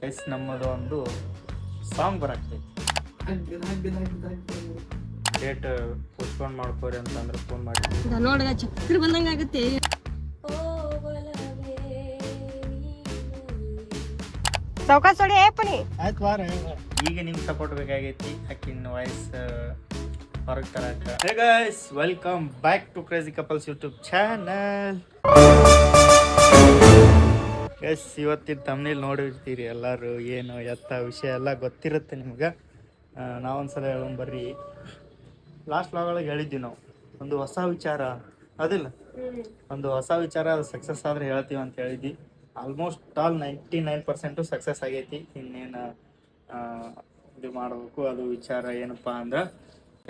Guys ನಮ್ಮದು ಒಂದು song ಬರಾಕ್ತೈತಿ ಡೇಟ್ ಪೋಸ್ಟ್ಪೋನ್ ಮಾಡ್ಕೋರಿ ಅಂತಂದ್ರೆ ಫೋನ್ ಮಾಡಿ ನೋಡ್ಗ ಚಕ್ರ ಬಂದಂಗ ಆಗುತ್ತೆ. ಸಾವ್ಕಾಸ್ ನೋಡಿ ಏಪನಿ ಆಯ್ತು ವಾರ ಈಗ ನಿಮ್ ಸಪೋರ್ಟ್ ಬೇಕಾಗೈತಿ ಆಕಿನ ವಾಯ್ಸ್ ಹೊರಗೆ ತರಕ. Hey guys welcome back to crazy couples YouTube channel yes, ಇವತ್ತಿನ ತಮ್ಮನೇಲಿ ನೋಡಿರ್ತೀರಿ ಎಲ್ಲರೂ, ಏನು, ಎತ್ತ, ವಿಷಯ ಎಲ್ಲ ಗೊತ್ತಿರುತ್ತೆ ನಿಮ್ಗೆ. ನಾವೊಂದ್ಸಲ ಹೇಳೋಣ ಬರ್ರಿ. ಲಾಸ್ಟ್ ಲಾಗೊಳಗೆ ಹೇಳಿದ್ವಿ ನಾವು. ಒಂದು ಹೊಸ ವಿಚಾರ. ಅದಿಲ್ಲ. ಒಂದು ಹೊಸ ವಿಚಾರ ಸಕ್ಸಸ್ ಆದ್ರೆ ಹೇಳ್ತೀವಿ ಅಂತ ಹೇಳಿದ್ವಿ. Almost all ninety nine percent success ಆಗೈತಿ. ಇನ್ನೇನು ಇದು ಮಾಡಬೇಕು, ಅದು ವಿಚಾರ ಏನಪ್ಪ ಅಂದ್ರೆ,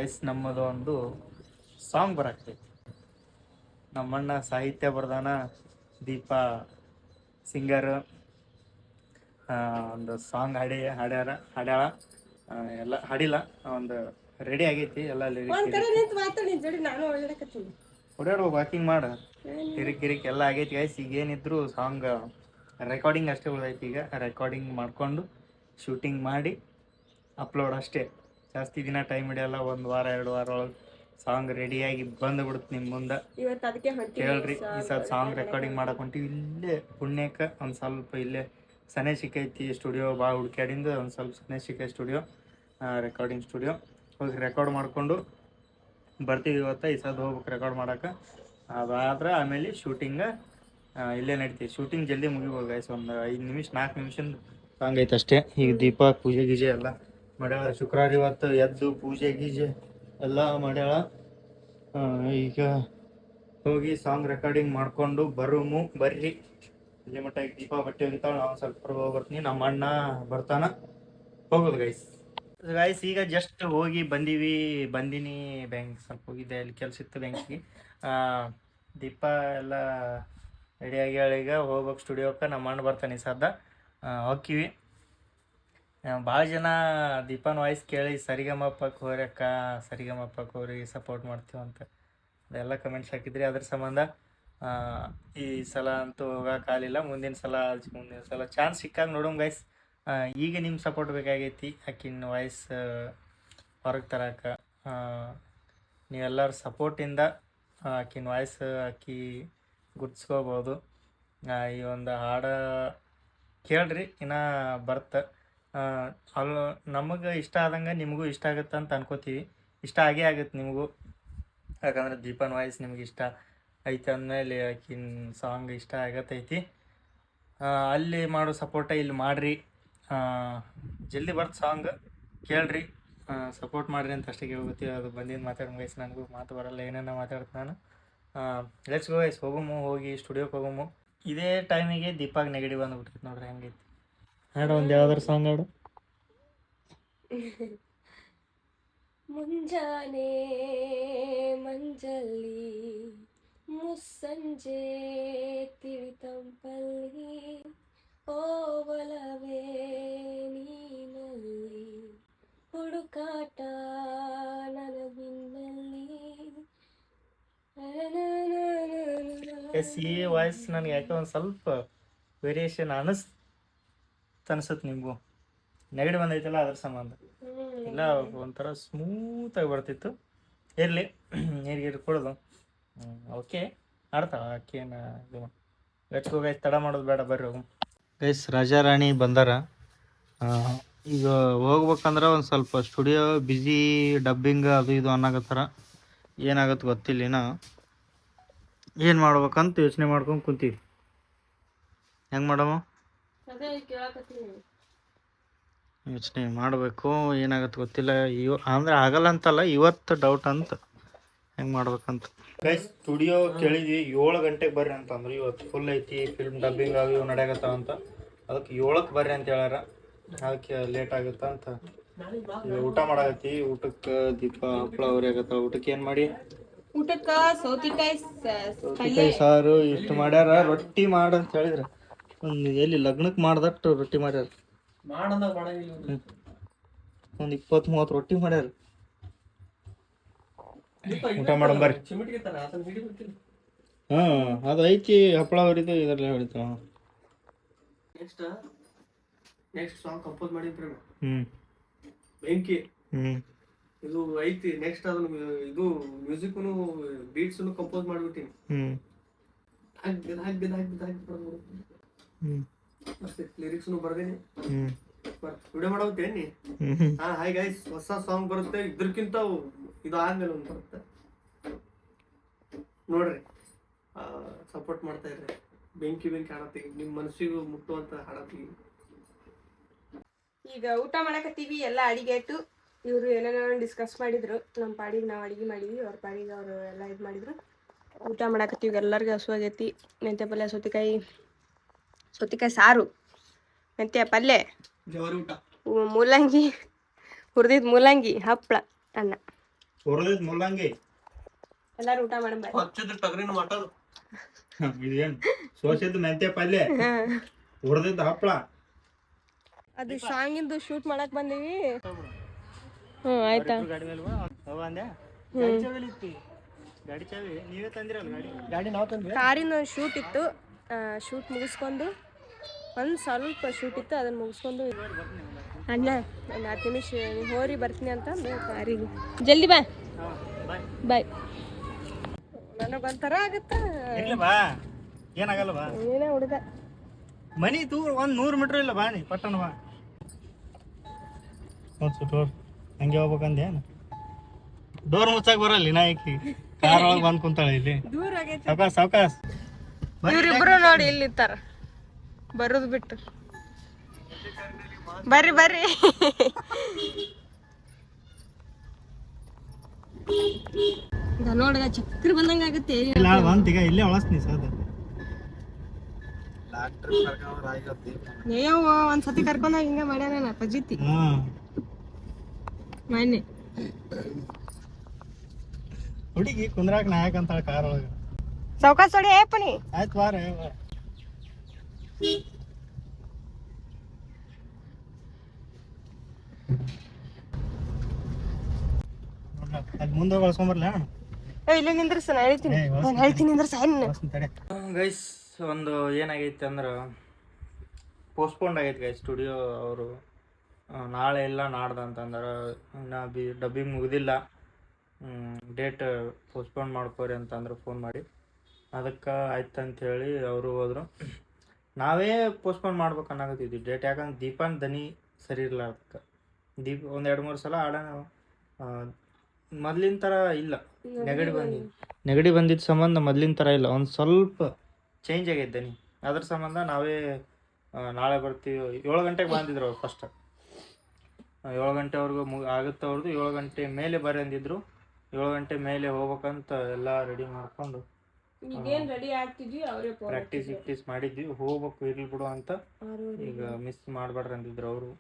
ಎಸ್, ನಮ್ಮದು ಒಂದು ಸಾಂಗ್ ಬರಾಕ್ತೈತಿ ನಮ್ಮಣ್ಣ ಸಾಹಿತ್ಯ ಬರ್ದಾನ ದೀಪಾ ಸಿಂಗರ್ ಒಂದು ಸಾಂಗ್ ಹಾಡಿ ಹಾಡ್ಯಾರ ಹಾಡ್ಯಾಳ. ಎಲ್ಲ ಹಾಡಿಲ್ಲ ಒಂದು ರೆಡಿ ಆಗೈತಿ ಎಲ್ಲ ಓಡಾಡುವ ವಾಕಿಂಗ್ ಮಾಡ. ಕಿರಿಕ್ ಕಿರಿಕ್ ಎಲ್ಲ ಆಗೈತಿ ಗೈಸ್ ಈಗ ಏನಿದ್ರು ಸಾಂಗ್ ರೆಕಾರ್ಡಿಂಗ್ ಅಷ್ಟೇ ಉಳಿದೈತಿ ಈಗ. ರೆಕಾರ್ಡಿಂಗ್ ಮಾಡ್ಕೊಂಡು ಶೂಟಿಂಗ್ ಮಾಡಿ ಅಪ್ಲೋಡ್ ಅಷ್ಟೇ. ಜಾಸ್ತಿ ದಿನ ಟೈಮ್ ಹಿಡಿಯಲ್ಲ ಒಂದು ವಾರ ಎರಡು ವಾರ ಒಳಗೆ. ಸಾಂಗ್ ರೆಡಿಯಾಗಿ ಬಂದು ಬಿಡುತ್ತೆ ನಿಮ್ಮ ಮುಂದೆ. ಇವತ್ತು ಅದಕ್ಕೆ ಕೇಳ್ರಿ ಈ ಸಲ ಸಾಂಗ್ ರೆಕಾರ್ಡಿಂಗ್ ಮಾಡಕ್ ಹೊಂಟಿವಿ ಇಲ್ಲೇ ಪುಣ್ಯಕ್ಕೆ ಒಂದು ಸ್ವಲ್ಪ ಇಲ್ಲೇ ಸನೆ ಸಿಕ್ಕೈತಿ ಸ್ಟುಡಿಯೋ ಭಾಳ ಹುಡ್ಕ್ಯಾಡಿಂದ ಒಂದು ಸ್ವಲ್ಪ ಸನೆ ಸಿಕ್ಕೈತಿ ಸ್ಟುಡಿಯೋ ರೆಕಾರ್ಡಿಂಗ್ ಸ್ಟುಡಿಯೋ. ಹೋಗಿ ರೆಕಾರ್ಡ್ ಮಾಡಿಕೊಂಡು ಬರ್ತೀವಿ ಇವತ್ತು ಈ ಸಲ ಹೋಗ್ಬೇಕು ರೆಕಾರ್ಡ್ ಮಾಡಕ್ಕೆ. ಅದಾದ್ರೆ ಆಮೇಲೆ ಶೂಟಿಂಗ ಇಲ್ಲೇ ನಡೀತೀವಿ. ಶೂಟಿಂಗ್ ಜಲ್ದಿ ಮುಗಿಬೋದು ಗೈಸ್ ಒಂದು ಐದು ನಿಮಿಷ ನಾಲ್ಕು ನಿಮಿಷದ ಸಾಂಗ್ ಐತೆ ಅಷ್ಟೇ. ಈಗ ದೀಪ ಪೂಜೆ ಗೀಜೆ ಎಲ್ಲ. ಮಾಡ್ಯಾವ ಶುಕ್ರವಾರ ಇವತ್ತು ಎದ್ದು ಪೂಜೆ ಗೀಜೆ. ಎಲ್ಲ ಮಾಡ್ಯಾಳ. ಈಗ ಹೋಗಿ ಸಾಂಗ್ ರೆಕಾರ್ಡಿಂಗ್ ಮಾಡ್ಕೊಂಡು ಬರುಮು, ಬರ್ರಿ. ಇಲ್ಲಿ ಮಟ್ಟ ಈಗ ದೀಪ ಬಟ್ಟೆ ಒಗಿತಾಳ ನಾವು ಸ್ವಲ್ಪ ಹೊರಗೆ ಹೋಗಿ ಬರ್ತೀನಿ ನಮ್ಮ ಅಣ್ಣ ಬರ್ತಾನ. ಹೋಗೋದು ಗೈಸ್ ಗೈಸ್ ಈಗ ಜಸ್ಟ್ ಹೋಗಿ ಬಂದೀವಿ. ಬಂದಿನಿ ಬ್ಯಾಂಕ್ ಸ್ವಲ್ಪ ಹೋಗಿದ್ದೆ, ಅಲ್ಲಿ ಕೆಲಸ ಇತ್ತು ಬ್ಯಾಂಕಿಗೆ ದೀಪ ಎಲ್ಲ ರೆಡಿ ಆಗ್ಯಾಳೀಗ ಹೋಗ್ಬೇಕು ಸ್ಟುಡಿಯೋಕ್ಕೆ ನಮ್ಮ ಅಣ್ಣ ಬರ್ತಾನೆ ಸದ್ದ ಹೋಗ್ತೀವಿ. ಭಾಳ ಜನ ದೀಪನ್ ವಾಯ್ಸ್ ಕೇಳಿ ಸರಿಗಮಪ್ಪಕ್ಕೆ ಹೋರಕ್ಕ ಸರಿಗಮಪ್ಪಕ್ಕೆ ಹೋರಿ ಸಪೋರ್ಟ್ ಮಾಡ್ತೀವಿ ಅಂತ. ಅದೆಲ್ಲ ಕಮೆಂಟ್ಸ್ ಹಾಕಿದ್ರಿ. ಅದ್ರ ಸಂಬಂಧ ಈ ಸಲ ಅಂತೂ ಹೋಗೋಕ್ಕಾಗಲಿಲ್ಲ ಮುಂದಿನ ಸಲ ಮುಂದಿನ ಸಲ ಚಾನ್ಸ್ ಸಿಕ್ಕಾಗ ನೋಡೋಣ ಗೈಸ್ ಈಗ ನಿಮ್ಮ ಸಪೋರ್ಟ್ ಬೇಕಾಗೈತಿ ಆಕಿನ ವಾಯ್ಸ್ ಹೊರಗೆ ತರಕ್ಕೆ ನೀವೆಲ್ಲರ ಸಪೋರ್ಟಿಂದ ಆಕಿನ ವಾಯ್ಸ್ ಆಕಿ ಗುರ್ತಿಸ್ಕೋಬೋದು. ಈ ಒಂದು ಹಾಡು ಕೇಳ್ರಿ, ಇನ್ನೂ ಬರ್ತ. ಅಲ್ಲಿ, ನಮಗೆ ಇಷ್ಟ ಆದಂಗೆ ನಿಮಗೂ ಇಷ್ಟ ಆಗುತ್ತೆ ಅಂತ ಅನ್ಕೋತೀವಿ. ಇಷ್ಟ ಆಗೇ ಆಗುತ್ತೆ ನಿಮಗೂ. ಯಾಕಂದ್ರೆ ದೀಪನ್ ವಾಯ್ಸ್ ನಿಮ್ಗೆ ಇಷ್ಟ ಐತೆ ಅಂದಮೇಲೆ ಆಕಿನ ಸಾಂಗ್ ಇಷ್ಟ ಆಗತ್ತೈತಿ ಅಲ್ಲಿ ಮಾಡೋ ಸಪೋರ್ಟ ಇಲ್ಲಿ ಮಾಡಿರಿ. ಜಲ್ದಿ ಬರ್ತ ಸಾಂಗ್ ಕೇಳ್ರಿ. ಸಪೋರ್ಟ್ ಮಾಡಿರಿ ಅಂತ ಅಷ್ಟೇ ಕೇಳ್ಕೊತೀವಿ. ಅದು ಬಂದಿದ್ದು ಮಾತಾಡೋ ವಯಸ್ಸು ನನಗೂ ಮಾತು ಬರಲ್ಲ. ಏನೇನೋ ಮಾತಾಡ್ತೀನಿ ನಾನು. ಲೆಟ್ಸ್ ಗೋ ವಯಸ್ಸು ಹೋಗಮು, ಹೋಗಿ ಸ್ಟುಡಿಯೋಕ್ಕೆ ಹೋಗಮು. ಇದೇ ಟೈಮಿಗೆ ದೀಪಾಗ್ ನೆಗಡಿ ಬಂದುಬಿಟ್ಟಿತ್ತು ನೋಡ್ರಿ, ಹೆಂಗೈತಿ. ಹಾಡು ಒಂದು ಯಾವ್ದಾರು ಸಾಂಗ್ ಹಾಡು. ಮುಂಜಾನೆ ಮಂಜಲ್ಲಿ ಮುಸ್ಸಂಜೆ ತಿಳಿತಂಪಲ್ಲಿ ಓವಲವೇ ನೀನಲ್ಲಿ ಹುಡುಕಾಟ ಎಸ್ ಈ ವಾಯ್ಸ್ ನನಗೆ ಯಾಕೆ ಒಂದು ಸ್ವಲ್ಪ ವೇರಿಯೇಷನ್ ಅನಿಸ್ ಅನ್ಸುತ್ತೆ ನಿಮಗೂ. ನೆಗಡಿ ಬಂದೈತಲ್ಲ ಅದ್ರ ಸಂಬಂಧ. ಇಲ್ಲ ಒಂಥರ ಸ್ಮೂತಾಗಿ ಬರ್ತಿತ್ತು. ಇರಲಿ ನೀರು ಗೀರು ಕುಡ್ದು. ಓಕೆ ಆಡ್ತಾವ ಆಕೇನು ಇದು ಗೈಸ್ ತಡ ಮಾಡೋದು ಬೇಡ ಬರ್ರಿ ಹೋಗು. ಗೈಸ್ ರಾಜಾರಾಣಿ ಬಂದಾರ. ಆ, ಈಗ ಹೋಗ್ಬೇಕಂದ್ರೆ ಒಂದು ಸ್ವಲ್ಪ ಸ್ಟುಡಿಯೋ ಬ್ಯುಸಿ ಡಬ್ಬಿಂಗ್ ಅದು ಇದು ಅನ್ನಕತ್ತಾರ. ಏನಾಗತ್ತೆ ಗೊತ್ತಿಲ್ಲ ಇನ್ನ. ಏನು ಮಾಡ್ಬೇಕಂತ ಯೋಚನೆ ಮಾಡ್ಕೊಂಡು ಕುಂತೀವಿ. ಹೆಂಗೆ ಮಾಡಮ್ಮ? ಅದೇ ಕೇಳಕತ್ತೀನಿ ಯೋಚನೆ ಮಾಡಬೇಕು ಏನಾಗತ್ತೆ ಗೊತ್ತಿಲ್ಲ. ಇವ ಅಂದ್ರೆ ಆಗಲ್ಲ ಅಂತಲ್ಲ ಇವತ್ತು ಡೌಟ್ ಅಂತ ಹೆಂಗೆ ಮಾಡ್ಬೇಕಂತ. ಗೈಸ್ ಸ್ಟುಡಿಯೋ ಕೇಳಿದ್ವಿ ಏಳು ಗಂಟೆಗೆ ಬರ್ರಿ ಅಂತ ಅಂದ್ರೆ. ಇವತ್ತು ಫುಲ್ ಐತಿ ಫಿಲ್ಮ್ ಡಬ್ಬಿಂಗ್ ಆಗಿ ಇವು ನಡೆಯಕತ್ತಾವ ಅಂತ. ಅದಕ್ಕೆ ಏಳಕ್ಕೆ ಬರ್ರಿ ಅಂತ ಹೇಳ್ಯಾರ. ಅದಕ್ಕೆ ಲೇಟ್ ಆಗುತ್ತ ಅಂತ. ಊಟ ಮಾಡಾಕತ್ತಿ. ಊಟಕ್ಕೆ ದೀಪ ಹಪ್ಪಳ ಅವ್ರಿ ಆಗತ್ತ ಊಟಕ್ಕೆ ಏನು ಮಾಡಿ? ಊಟಕ್ಕ ಸೌತಿಕಾಯಿ ಸೌತಿಕಾಯಿ ಸೌತೆಕಾಯಿ ಸಾರು ಇಷ್ಟು ಮಾಡ್ಯಾರ. ರೊಟ್ಟಿ ಮಾಡು ಅಂತ ಹೇಳಿದ್ರ. ಒಂದು ಎಲ್ಲಿ ಲಗ್ನಕ್ಕೆ ಮಾಡ್ದಟ್ಟು ರೊಟ್ಟಿ ಮಾಡ್ಯಾರ. ಹ್ಮ್. ಒಂದ್ ಇಪ್ಪತ್ತು ಮೂವತ್ತು ರೊಟ್ಟಿ ಮಾಡ್ಯಾರ. ಊಟ ಮಾಡೋಣ ಬರ್ರಿ. ಹಾ ಅದು ಐತಿ ಹಪ್ಪಳ ಹೊಡಿತು ಇದ್ರಲ್ಲೇ ಹೊಡಿತು ನೆಕ್ಸ್ಟ್ ಸಾಂಗ್ ಕಂಪೋಸ್ ಮಾಡಿದ್ರಿ ಹ್ಮ್. ಬೆಂಕಿ. ಹ್ಮ್. ಇದು ಐತಿ ನೆಕ್ಸ್ಟ್ ಅದನ್ನ ಇದು ಮ್ಯೂಸಿಕ್ನು ಬೀಟ್ಸ್ನು ಕಂಪೋಸ್ ಮಾಡ್ಬಿಟ್ಟಿನಿ ಹ್ಮ್. ಹಾಕ್ಬಿದ್ ಹಾಕಿ ಹಾಕ್ಬಿದ್ ಹಾಕ್ಬಿಡ್ ಹ್ಮ್. ಮತ್ತೆ ಲಿರಿಕ್ಸ್ನು ಬರ್ದೇನಿ. ಹ್ಮ್. ವಿಡಿಯೋ ಮಾಡೋತೇನಿ ಹ್ಮ್. ಹಾ ಹಾಯ್ ಗೈಸ್ ಹೊಸ ಸಾಂಗ್ ಬರುತ್ತೆ ಇದ್ರಕ್ಕಿಂತ ಇದು ಆದ್ಮೇಲೆ ಒಂದು ಬರುತ್ತೆ. ನೋಡ್ರಿ ಸಪೋರ್ಟ್ ಮಾಡ್ತಾ ಇರ್ರಿ. ಬೆಂಕಿ ಬೆಂಕಿ ಹಾಡತ್ತೀವಿ ನಿಮ್ಮ ಮನಸ್ಸಿಗೂ ಮುಟ್ಟುವಂತ ಹಾಡತ್ತೀವಿ ಈಗ ಊಟ ಮಾಡಕತ್ತೀವಿ ಎಲ್ಲ ಅಡಿಗೆ ಆಯ್ತು. ಇವರು ಏನೇನೋ ಡಿಸ್ಕಸ್ ಮಾಡಿದ್ರು. ನಮ್ಮ ಪಾಡಿಗೆ ನಾವು ಅಡಿಗೆ ಮಾಡಿದ್ವಿ ಅವ್ರ ಪಾಡಿಗೆ ಅವರು ಎಲ್ಲ ಇದು ಮಾಡಿದ್ರು. ಊಟ ಮಾಡಕತ್ತೀವಿ ಎಲ್ಲರಿಗೂ ಹಸುವಾಗೈತಿ ಮೆಂತೆ ಪಲ್ಯ ಸೌತೆಕಾಯಿ. ಸೌತೆಕಾಯಿ ಸಾರು ಮೆಂತ್ಯ ಪಲ್ಯ ಮೂಲಂಗಿ ಹುರಿದಿದ್ ಮೂಲಂಗಿ ಹಪ್ಪಳ ಅನ್ನ. ಹುರಿದಿದ್ ಮೂಲಂಗಿ. ಎಲ್ಲಾರು ಊಟ ಮಾಡಂಬ ಹಚ್ಚಿದ ಟಗರಿನ ಮಾಟದು ಇದೇನ್? ಸೋಸಿದ್ ಮೆಂತ್ಯ ಪಲ್ಯ ಹುರಿದಿದ್ದ ಹಪ್ಪಳ ಅದು ಸಾಂಗಿಂದು ಶೂಟ್ ಮಾಡಕ್ ಬಂದೀವಿ. ಹ್ಮ್ ಆಯ್ತಾ? ಗಾಡಿ ಚಾವಿ. ನೀವೇ ತಂದಿರಲ್ಲ ಗಾಡಿ? ಗಾಡಿ ನಾವು ತಂದ್ವಿ. ಕಾರಿನ ಶೂಟ್ ಇತ್ತು. ಶೂಟ್ ಮುಗಿಸ್ಕೊಂಡು ಒಂದು ಸ್ವಲ್ಪ ಶೂಟ್ ಇತ್ತು ಅದನ್ನ ಮುಗಿಸ್ಕೊಂಡು ಅಣ್ಣ ಒಂದು ಹತ್ತು ನಿಮಿಷ ಹೋರಿ ಬರ್ತೀನಿ ಅಂತ ಕಾರಿಗೆ ಜಲ್ದಿ ಬಾ. ಬಾಯ್ ನನಗೊಂಥರ ಆಗತ್ತ. ಏನಾಗಲ್ಲ ಬಾ. ಏನೇ ಹುಡುಗ ಮನಿ ದೂರ ಒಂದು ನೂರು ಮೀಟರ್ ಇಲ್ಲ ಬಾ ನೀ ಪಟ್ಟಣ ಬಾ. ಹೋಗ್ಸು ಡೋರ್ ಹಂಗೆ ಹೋಗ್ಬೇಕಂದೆ. ಡೋರ್ ಮುಚ್ಚಾಕ್ ಬರಲ್ಲ ನಾಯಕಿ ಕಾರ್ ಒಳಗೆ ಬಂದ್ ಕುಂತಾಳೆ ಇಲ್ಲಿ. ದೂರ ಸಾವಕಾಶ ಸಾವ್ಕಾಸ್. ಇವ್ರಿಬ್ರು ನೋಡಿ ಇಲ್ಲಿ ನಿಂತಾರ ಬರೋದು ಬಿಟ್ಟು. ಬರ್ರಿ ಬರ್ರಿ. ನೋಡಿ ಚಕ್ರ ಬಂದಂಗ ಆಗುತ್ತೆ. ಈಗ ಇಲ್ಲೇ ಒಳಸ್ತೀನಿ ಸರ್ ಒಂದ್ ಸತಿ ಕರ್ಕೊಂಡಾಗ ಹಿಂಗ ಮಾಡ್ಯಾನ ಪಜಿತಿ ಮೊನ್ನೆ. ಹುಡುಗಿ ಕುಂದ್ರಾಕ್ ನಾಯಕ ಅಂತಾಳ ಕಾರ್ ಒಳಗ. ಸಾವ್ಕಾಸ್ ಹೊಡಿ ಏಪನಿ ಆಯ್ತು ಬಾರ ಅಲ್ಲಿ ಮುಂದೆ ಬಳಸ್ಕೊಂಬರ್ಲ ಏ ಇಲ್ಲೇ ನಿಂದ್ರಸ ನಾ ಹೇಳ್ತೀನಿ ನಾನು ಹೇಳ್ತೀನಿ ನಿಂದ್ರಸ ಗೈಸ್ ಒಂದು ಏನಾಗೈತೆ ಅಂದ್ರೆ ಪೋಸ್ಟ್ಪೋಂಡ್ ಆಗೈತೆ ಗೈಸ್ ಸ್ಟುಡಿಯೋ ಅವರು. ನಾಳೆ ಇಲ್ಲ ನಾಡ್ದು ಅಂತಂದ್ರೆ ಇನ್ನು ಬಿ ಡಬ್ಬಿಂಗ್ ಮುಗ್ದಿಲ್ಲ. ಡೇಟ್ ಪೋಸ್ಟ್ಪೋನ್ ಮಾಡ್ಕೋರಿ ಅಂತಂದ್ರೆ ಫೋನ್ ಮಾಡಿ. ಅದಕ್ಕೆ ಆಯ್ತು ಅಂತ ಹೇಳಿ ಅವರು ಹೋದರು. ನಾವೇ ಪೋಸ್ಟ್ಪೋನ್ ಮಾಡ್ಬೇಕು ಅನ್ನಕತ್ತಿದ್ವಿ. ಡೇಟ್ ಯಾಕಂದ್ರೆ ದೀಪಾನ್ ದನಿ ಸರಿ ಇರಲ್ಲ ಅದಕ್ಕೆ. ದೀಪ ಒಂದು ಎರಡು ಮೂರು ಸಲ ಆಡೋಣ ಮೊದ್ಲಿನ ಥರ ಇಲ್ಲ. ನೆಗಡಿ ಬಂದಿದ್ದು ನೆಗಡಿ ಬಂದಿದ್ದ ಸಂಬಂಧ ಮೊದ್ಲಿನ ಥರ ಇಲ್ಲ. ಒಂದು ಸ್ವಲ್ಪ ಚೇಂಜ್ ಆಗೈತೆ ದನಿ. ಅದ್ರ ಸಂಬಂಧ ನಾವೇ ನಾಳೆ ಬರ್ತೀವಿ. ಏಳು ಗಂಟೆಗೆ ಬಂದಿದ್ರು ಅವ್ರು ಫಸ್ಟ್ ಏಳು ಗಂಟೆವರೆಗೂ ಮುಗ ಆಗುತ್ತೆ ಅವ್ರದ್ದು ಏಳು ಗಂಟೆ ಮೇಲೆ ಬರೆ ಅಂದಿದ್ರು ಏಳು ಗಂಟೆ ಮೇಲೆ ಹೋಗ್ಬೇಕಂತ ಎಲ್ಲ ರೆಡಿ ಮಾಡ್ಕೊಂಡು ಈಗೇನ್ ರೆಡಿ ಆಗ್ತಿದ್ವಿ ಅವರೇ ಪ್ರಾಕ್ಟೀಸ್ ಪ್ರಾಕ್ಟೀಸ್ ಮಾಡಿದ್ವಿ. ಹೋಗ್ಬೇಕು ಇರ್ಲಿ ಬಿಡು ಅಂತ. ಈಗ ಮಿಸ್ ಮಾಡಬೇಡ್ರಿ ಅಂದಿದ್ರು ಅವರು.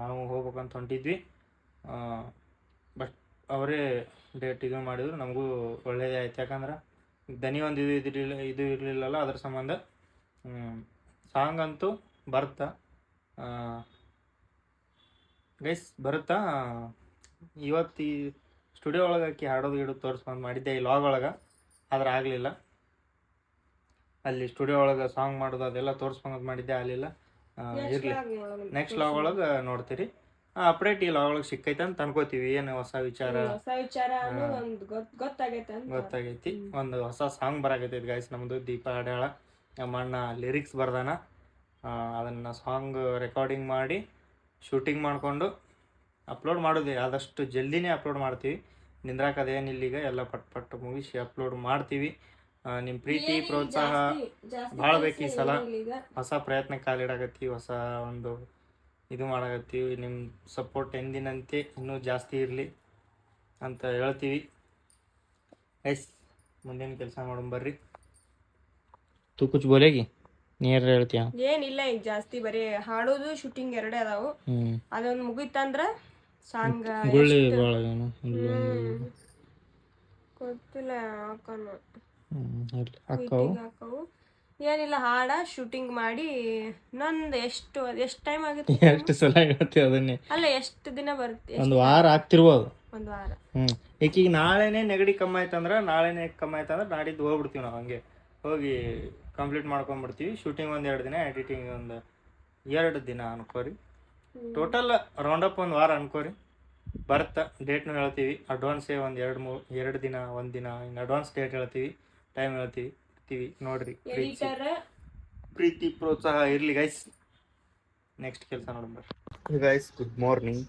ನಾವು ಹೋಗ್ಬೇಕಂತ ಹೊಂಟಿದ್ವಿ. ಬಟ್ ಅವರೇ ಡೇಟ್ ಇದು ಮಾಡಿದ್ರು. ನಮಗೂ ಒಳ್ಳೇದೇ ಆಯ್ತು. ಯಾಕಂದ್ರೆ ದನಿ ಒಂದು ಇದು ಇದಿರಲಿಲ್ಲ ಇದು ಇರಲಿಲ್ಲಲ್ಲ ಅದ್ರ ಸಂಬಂಧ. ಸಾಂಗ್ ಅಂತೂ ಬರ್ತಾ ಗೈಸ್ ಬರುತ್ತಾ? ಇವತ್ತು ಈ ಸ್ಟುಡಿಯೋ ಒಳಗೆ ಹಾಕಿ ಹಾಡೋದು ಗಿಡೋದು ತೋರಿಸ್ಕೊಂಡು ಮಾಡಿದ್ದೆ ಈ ಲಾಗ್ ಒಳಗೆ. ಆದ್ರೆ ಆಗಲಿಲ್ಲ. ಅಲ್ಲಿ ಸ್ಟುಡಿಯೋ ಒಳಗೆ ಸಾಂಗ್ ಮಾಡೋದು ಅದೆಲ್ಲ ತೋರಿಸ್ಕೊಂಡು ಮಾಡಿದ್ದೆ ಆಗಲಿಲ್ಲ. ಇರಲಿ. ನೆಕ್ಸ್ಟ್ ಲಾಗ್ ಒಳಗೆ ನೋಡ್ತೀರಿ. ಅಪ್ಡೇಟ್ ಈ ಲಾಗ್ ಒಳಗೆ ಸಿಕ್ಕೈತೆ ಅಂತ ಅನ್ಕೋತೀವಿ. ಏನು ಹೊಸ ವಿಚಾರ? ಗೊತ್ತಾಗೈತಿ ಒಂದು ಹೊಸ ಸಾಂಗ್ ಬರಾಕೈತಿ ಗಾಯ್ಸ್ ನಮ್ಮದು ದೀಪ ಅಡ್ಯಾಳ ನಮ್ಮ ಅಣ್ಣ ಲಿರಿಕ್ಸ್ ಬರ್ದಾನ ಅದನ್ನ ಸಾಂಗ್ ರೆಕಾರ್ಡಿಂಗ್ ಮಾಡಿ ಶೂಟಿಂಗ್ ಮಾಡಿಕೊಂಡು ಅಪ್ಲೋಡ್ ಮಾಡೋದು. ಆದಷ್ಟು ಜಲ್ದಿನೇ ಅಪ್ಲೋಡ್ ಮಾಡ್ತೀವಿ. ನಿಂದ್ರಾಕದೇನಿಲ್ಲ ಈಗ ಎಲ್ಲ ಪಟ್ ಪಟ್ ಮುಗಿಸಿ ಅಪ್ಲೋಡ್ ಮಾಡ್ತೀವಿ. ನಿಮ್ಮ ಪ್ರೀತಿ ಪ್ರೋತ್ಸಾಹ ಭಾಳ ಬೇಕು ಈ ಸಲ. ಹೊಸ ಪ್ರಯತ್ನ ಕಾಲಿಡಾಕತ್ತೀವಿ ಹೊಸ ಒಂದು ಇದು ಮಾಡಾಕತ್ತೀವಿ ನಿಮ್ಮ ಸಪೋರ್ಟ್ ಎಂದಿನಂತೆ ಇನ್ನೂ ಜಾಸ್ತಿ ಇರಲಿ ಅಂತ ಹೇಳ್ತೀವಿ. ಎಸ್ ಮುಂದಿನ ಕೆಲಸ ಮಾಡೋಣ ಬರ್ರಿ. ತೂ ಕುಚ್ ಬೋಲೇಗಿ ನೀರ್ ಹೇಳ್ತೀಯ? ಏನಿಲ್ಲ ಈಗ ಜಾಸ್ತಿ ಬರೀ ಹಾಡೋದು ಶೂಟಿಂಗ್ ಎರಡೇ ಅದಾವು. ಅದೊಂದು ಮುಗಿತಂದ್ರ ಸಾಂಗ್ ಗುಳ್ಳಿ ಭಾಳ ಏನು ಗೊತ್ತಿಲ್ಲ ಹಾಕೋನು ಅಕ್ಕವು? ಏನಿಲ್ಲ ಹಾಡ ಶೂಟಿಂಗ್ ಮಾಡಿ. ನಂದು ಎಷ್ಟು ಎಷ್ಟು ಟೈಮ್ ಆಗುತ್ತೆ ಎಷ್ಟು ಸಲ ಹೇಳ್ತೀವಿ ಅದನ್ನೇ? ಅಲ್ಲ ಎಷ್ಟು ದಿನ ಬರುತ್ತೆ ಒಂದು ವಾರ ಆಗ್ತಿರ್ಬೋದು. ಒಂದು ವಾರ. ಹ್ಞೂ ಈಗ ನಾಳೆನೇ ನೆಗಡಿ ಕಮ್ಮಿ ಆಯ್ತಂದ್ರೆ ನಾಳೆನೇ ಕಮ್ಮಿ ಆಯ್ತಂದ್ರೆ ನಾಡಿದ್ದು ಹೋಗ್ಬಿಡ್ತೀವಿ ನಾವು ಹಂಗೆ. ಹೋಗಿ ಕಂಪ್ಲೀಟ್ ಮಾಡ್ಕೊಂಡ್ಬಿಡ್ತೀವಿ ಶೂಟಿಂಗ್ ಒಂದು ಎರಡು ದಿನ ಎಡಿಟಿಂಗ್ ಒಂದು ಎರಡು ದಿನ ಅನ್ಕೋರಿ. ಟೋಟಲ್ ರೌಂಡ್ ಅಪ್ ಒಂದು ವಾರ ಅನ್ಕೋರಿ. ಬರ್ತಾ ಡೇಟ್ನು ಹೇಳ್ತೀವಿ. ಅಡ್ವಾನ್ಸೇ ಒಂದು ಎರಡು ಮೂರು ಎರಡು ದಿನ ಒಂದು ದಿನ ಇನ್ನು ಅಡ್ವಾನ್ಸ್ ಡೇಟ್ ಹೇಳ್ತೀವಿ. ಟೈಮ್ ಹೇಳ್ತೀವಿ. ಇರ್ತೀವಿ. ನೋಡ್ರಿ. ಪ್ರೀತಿ. ಪ್ರೋತ್ಸಾಹ ಇರಲಿ ಗೈಸ್ ನೆಕ್ಸ್ಟ್ ಕೆಲಸ ನೋಡಂಬರ್ರಿ ಗೈಸ್ ಗುಡ್ ಮಾರ್ನಿಂಗ್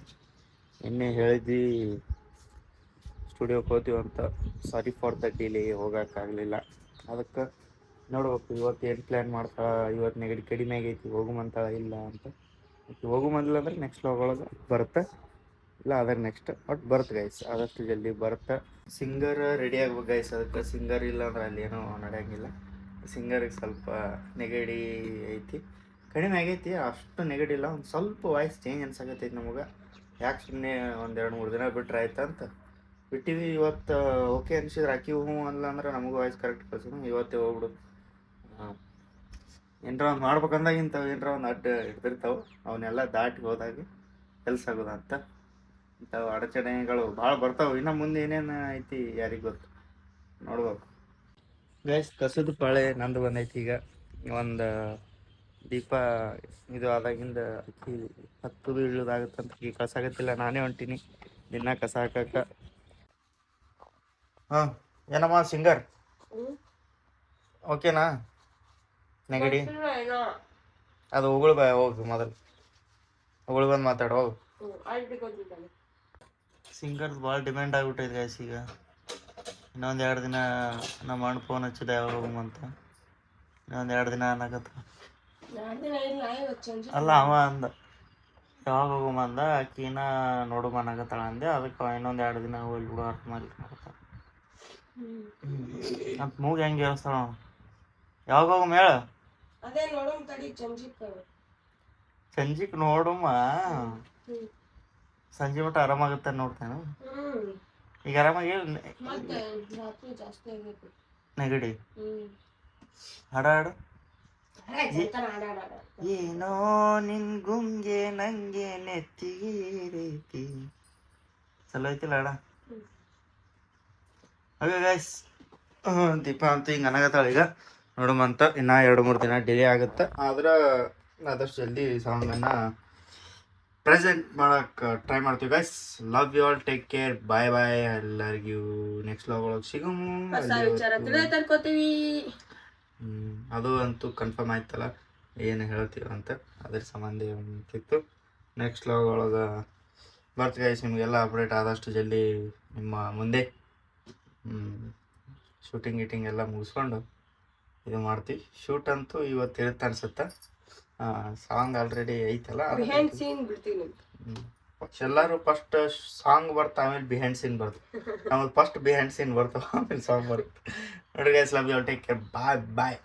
ನಿನ್ನೆ ಹೇಳಿದ್ವಿ ಸ್ಟುಡಿಯೋಗೆ ಹೋಗ್ತೀವಿ ಅಂತ. ಸಾರಿ ಫಾರ್ ದ ಡಿಲೇ ಹೋಗೋಕ್ಕಾಗಲಿಲ್ಲ ಅದಕ್ಕೆ ನೋಡ್ಬೇಕು ಇವತ್ತು ಏನು ಪ್ಲ್ಯಾನ್ ಮಾಡ್ತಾಳ? ಇವತ್ತು ನೆಗಡಿ ಕಡಿಮೆ ಆಗೈತಿ ಹೋಗುಮಂತಾಳ ಇಲ್ಲ ಅಂತ. ಹೋಗು ಮೊದಲು ಅಂದ್ರೆ ನೆಕ್ಸ್ಟ್ ಒಳಗೆ ಬರುತ್ತೆ. ಇಲ್ಲ ಅದ್ರ ನೆಕ್ಸ್ಟ್ ಬಟ್ ಬರುತ್ತೆ ಗೈಸ್ ಆದಷ್ಟು ಜಲ್ದಿ ಬರುತ್ತೆ. ಸಿಂಗರ್ ರೆಡಿ ಆಗ್ಬೇಕು ಗೈಸ್ ಅದಕ್ಕೆ ಸಿಂಗರ್ ಇಲ್ಲ ಅಂದ್ರೆ ಅಲ್ಲಿ ಏನೋ ನಡೆಯಂಗಿಲ್ಲ. ಸಿಂಗರಿಗೆ ಸ್ವಲ್ಪ ನೆಗಡಿ ಐತಿ. ಕಡಿಮೆ ಆಗೈತಿ, ಅಷ್ಟು ನೆಗಡಿ ಇಲ್ಲ. ಒಂದು ಸ್ವಲ್ಪ ವಾಯ್ಸ್ ಚೇಂಜ್ ಅನ್ಸಕತ್ತೈತಿ ನಮಗೆ. ಯಾಕೆ ಸುಮ್ಮನೆ ಒಂದು ಎರಡು ಮೂರು ದಿನ ಬಿಟ್ರೆ ಆಯ್ತಂತ ಬಿಟ್ಟಿವಿ, ಇವತ್ತು ಓಕೆ ಅನ್ಸಿದ್ರೆ ಅಕ್ಕಿ ಹ್ಞೂ ಅಲ್ಲ ಅಂದ್ರೆ ನಮಗೂ ವಾಯ್ಸ್ ಕರೆಕ್ಟ್ ಕಳ್ಸೋಣ ಇವತ್ತೇ ಹೋಗ್ಬಿಡು. ಏನರ ಒಂದು ಮಾಡ್ಬೇಕಂದಾಗ ಇಂಥವು ಏನರ ಒಂದು ಅಡ್ಡ ಹಿಡ್ದಿರ್ತಾವೆ. ಅವನ್ನೆಲ್ಲ ದಾಟಿ ಹೋದಾಗ ಕೆಲಸ ಆಗೋದ ಅಂತ. ಇಂಥವು ಅಡಚಣೆಗಳು ಭಾಳ ಬರ್ತಾವೆ. ಇನ್ನು ಮುಂದೆ ಏನೇನು ಐತಿ ಯಾರಿಗೆ ಗೊತ್ತು? ನೋಡ್ಬೇಕು. ಗೈಸ್ ಕಸದ ಪಾಳೆ ನಂದು ಬಂದೈತಿ ಈಗ. ಒಂದು ದೀಪ ಇದು ಆದಾಗಿಂದ ಅಕ್ಕಿ ಹತ್ತದು ಇಳಿದಾಗತ್ತಂತ ಈಗ ಕಸ ಆಗತ್ತಿಲ್ಲ. ನಾನೇ ಹೊಂಟೀನಿ. ದಿನ ಕಸ ಹಾಕಕ್ಕ. ಹಾಂ ಏನಮ್ಮ ಸಿಂಗರ್? ಓಕೆನಾ ನೆಗಡಿ? ಅದು ಉಗುಳು ಬಾ ಹೋಗು ಮೊದಲು. ಉಗುಳು ಬಂದು ಮಾತಾಡು ಹೋಗು. ಸಿಂಗರ್ ಭಾಳ ಡಿಮ್ಯಾಂಡ್ ಆಗ್ಬಿಟ್ಟೈತೆ ಗೈಸ್ ಈಗ. ಇನ್ನೊಂದು ಎರಡು ದಿನ ನಮ್ಮ ಅಣ್ಣ ಫೋನ್ ಹಚ್ಚಿದೆ ಯಾವಾಗ ಹೋಗುವಂತ ಇನ್ನೊಂದು ಎರಡು ದಿನ ಅನ್ನಕತ್ತ ಅಲ್ಲ ಅವ ಅಂದ. ಯಾವಾಗ ಹೋಗುವ ಅಂದ ಆಕಿನ ನೋಡು ಅನ್ನಕತ್ತಾಳ ಅಂದೆ ಅದಕ್ಕೆ ಇನ್ನೊಂದು ಎರಡು ದಿನ ಹೋಗಿ ಬಿಡು ಅರ್ಥ ಮಾಡಿ ಅಂತ ಮೂಗ್ ಹೆಂಗೆ ಹೇಳ್ತಾಳ ಅವ ಯಾವಾಗ ಹೋಗು ಹೇಳ ಅದೇ ನೋಡೋಣ ತಡಿ ಚಂಜಿಕ್ ಸಂಜಿಕ್ ನೋಡಮ್ಮ. ಸಂಜೆ ಮಟ್ಟ ಆರಾಮಾಗುತ್ತೆ ನೋಡ್ತೇನೆ. ಹ್ಮ್. ಈಗ ಆರಾಮಾಗಿ ಮತ್ತೆ ರಾತ್ರಿ ಜಾಸ್ತಿ ಆಗೈತಿ ನೆಗಡಿ. ಹಾಡ ಹಾಡು. ಏನೋ ನಿನ್ ಗುಂಗೆ ನಂಗೆ ನೆತ್ತಿಗೆ ರೀತಿ. ಚಲೋ ಐತಿಲ್ಲ ಹ್ಮ್. ಹಾಗೆ ಗೈಸ್ ದೀಪ ಅಂತ ಹಿಂಗೆ ಅನಗತ್ತಾಳ ಈಗ. ನೋಡುಮಂತ ಇನ್ನ ಎರಡು ಮೂರು ದಿನ ಡಿಲೇ ಆಗುತ್ತೆ. ಆದ್ರೆ ಆದಷ್ಟು ಜಲ್ದಿ ಸಾಂಗನ್ನು ಪ್ರೆಸೆಂಟ್ ಮಾಡಕ್ ಟ್ರೈ ಮಾಡ್ತೀವಿ guys love you all take care bye bye ಎಲ್ಲರಿಗೂ ನೆಕ್ಸ್ಟ್ ಲಾಗ್ ಒಳಗೆ ಸಿಗಮು ಅದು ಅಂತೂ ಕನ್ಫರ್ಮ್ ಆಯ್ತಲ್ಲ. ಏನು ಹೇಳ್ತೀವಿ ಅಂತ. ಅದ್ರ ಸಂಬಂಧ ಅಂತಿತ್ತು ನೆಕ್ಸ್ಟ್ ಲಾಗ್ ಒಳಗೆ ಬರ್ತೀವಿ ಗೈಸ್ ನಿಮಗೆಲ್ಲ ಅಪ್ಡೇಟ್ ಆದಷ್ಟು ಜಲ್ದಿ ನಿಮ್ಮ ಮುಂದೆ. ಶೂಟಿಂಗ್ ಗೀಟಿಂಗ್ ಎಲ್ಲ ಮುಗಿಸ್ಕೊಂಡು. ಇದು ಮಾಡ್ತೀವಿ. ಶೂಟ್ ಅಂತೂ ಇವತ್ತು ಇರುತ್ತೆ ಅನ್ಸುತ್ತೆ. ಸಾಂಗ್ ಆಲ್ರೆಡಿ ಐತಲ್ಲ ಬಿಹೈಂಡ್ ಸೀನ್. ಎಲ್ಲರೂ ಫಸ್ಟ್ ಸಾಂಗ್ ಬರ್ತಾ ಆಮೇಲೆ ಬಿಹೈಂಡ್ ಸೀನ್ ಬರ್ತದೆ ನಮಗೆ ಫಸ್ಟ್ ಬಿಹೈಂಡ್ ಸೀನ್ ಬರ್ತಾವ ಆಮೇಲೆ ಸಾಂಗ್ ಬರುತ್ತೆ. ನೋಡಿ guys love you take care bye bye